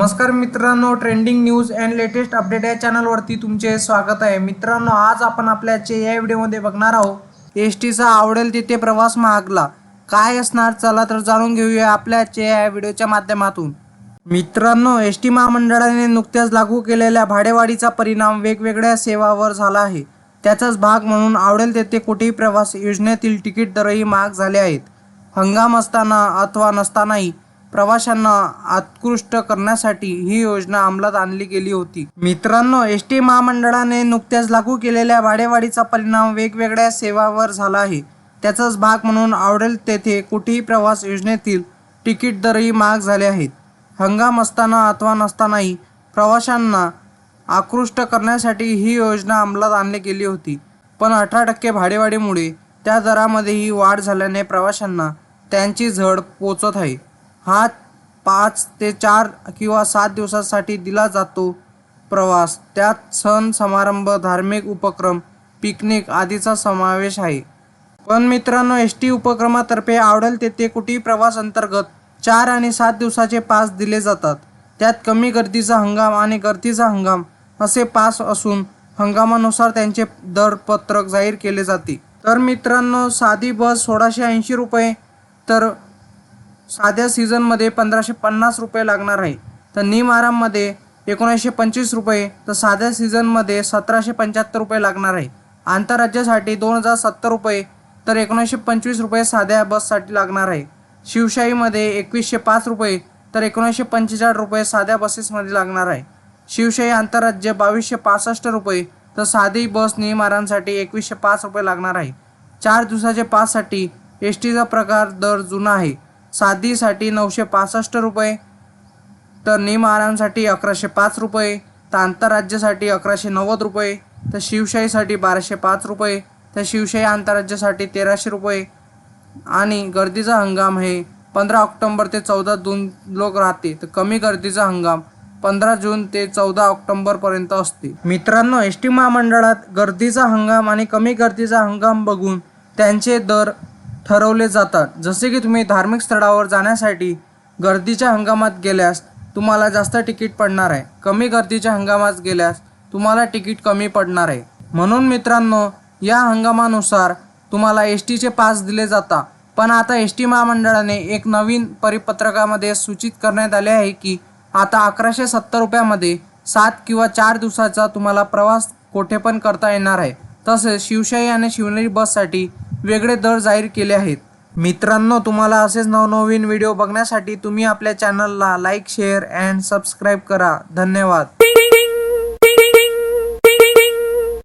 नमस्कार मित्रांनो trending news and latest update या चॅनलवरती तुमचे स्वागत आहे. मित्रांनो आज आपण आपल्याचे या व्हिडिओमध्ये बघणार आहोत एस टीचा आवडेल तिथे प्रवास महागला. काय असणार? चला तर जाणून घेऊया आपल्याचे या व्हिडिओच्या माध्यमातून. मित्रांनो एस टी महामंडळाने नुकत्याच लागू केलेल्या भाडेवाढीचा परिणाम वेगवेगळ्या सेवावर झाला आहे. त्याचाच भाग म्हणून आवडेल तेथे कुठेही प्रवास योजनेतील तिकीट दरही महाग झाले आहेत. हंगाम असताना अथवा नसतानाही प्रवाशांना आकृष्ट करण्यासाठी ही योजना अंमलात आणली गेली होती. मित्रांनो एस टी महामंडळाने नुकत्याच लागू केलेल्या भाडेवाढीचा परिणाम वेगवेगळ्या सेवावर झाला आहे. त्याचाच भाग म्हणून आवडेल तेथे कुठेही प्रवास योजनेतील तिकीट दरही महाग झाले आहेत. हंगाम असताना अथवा नसतानाही प्रवाशांना आकृष्ट करण्यासाठी ही योजना अंमलात आणली गेली होती. पण अठरा टक्के भाडेवाढीमुळे त्या दरामध्येही वाढ झाल्याने प्रवाशांना त्यांची झड पोचत आहे. हा पाच ते चार किंवा सात दिवसासाठी दिला जातो प्रवास. त्यात सण समारंभ धार्मिक उपक्रम पिकनिक आदीचा समावेश आहे. पण मित्रांनो एस टी उपक्रमातर्फे आवडेल तेथे कुठेही प्रवास अंतर्गत चार आणि सात दिवसाचे पास दिले जातात. त्यात कमी गर्दीचा हंगाम आणि गर्दीचा हंगाम असे पास असून हंगामानुसार त्यांचे दरपत्रक जाहीर केले जाते. तर मित्रांनो साधी बस सोळाशे ऐंशी रुपये तर साध्या सीझनमध्ये पंधराशे पन्नास रुपये लागणार आहे. तर नीम आराममध्ये एकोणीसशे पंचवीस रुपये तर साध्या सीझनमध्ये सतराशे पंच्याहत्तर रुपये लागणार आहे. आंतरराज्यासाठी दोन हजार सत्तर रुपये तर एकोणीसशे पंचवीस रुपये साध्या बससाठी लागणार आहे. शिवशाहीमध्ये एकवीसशे पाच रुपये तर एकोणीसशे पंचेचाळीस रुपये साध्या बसेसमध्ये लागणार आहे. शिवशाही आंतरराज्य बावीसशे पासष्ट रुपये तर साधी बस नियमारांसाठी एकवीसशे पाच रुपये लागणार आहे. चार दिवसाचे पाससाठी एस टीचा प्रकार दर जुना आहे. साधीसाठी नऊशे पासष्ट रुपये तर निमहारांसाठी अकराशे पाच रुपये तर आंतरराज्यासाठी अकराशे नव्वद रुपये तर शिवशाहीसाठी बाराशे पाच रुपये तर शिवशाही आंतरराज्यासाठी तेराशे रुपये. आणि गर्दीचा हंगाम हे पंधरा ऑक्टोंबर ते चौदा जून लोक राहते तर कमी गर्दीचा हंगाम पंधरा जून ते चौदा ऑक्टोंबरपर्यंत असते मित्रांनो एस टी महामंडळात गर्दीचा हंगाम आणि कमी गर्दीचा हंगाम बघून त्यांचे दर ठरवले जातात. जसे की तुम्ही धार्मिक स्थळावर जाण्यासाठी गर्दीच्या हंगामात गेल्यास तुम्हाला जास्त तिकीट पडणार आहे. कमी गर्दीच्या हंगामात गेल्यास तुम्हाला तिकीट कमी पडणार आहे. म्हणून मित्रांनो या हंगामानुसार तुम्हाला एस टीचे पास दिले जातात. पण आता एस टी महामंडळाने एक नवीन परिपत्रकामध्ये सूचित करण्यात आले आहे की आता अकराशे सत्तर रुपयामध्ये सात किंवा चार दिवसाचा तुम्हाला प्रवास कोठे पण करता येणार आहे. तसेच शिवशाही आणि शिवनेरी बससाठी वेगळे दर जाहीर केले आहेत. मित्रांनो तुम्हाला असेच नवनवीन व्हिडिओ बघण्यासाठी तुम्ही आपल्या चॅनलला लाईक शेअर अँड सबस्क्राईब करा. धन्यवाद.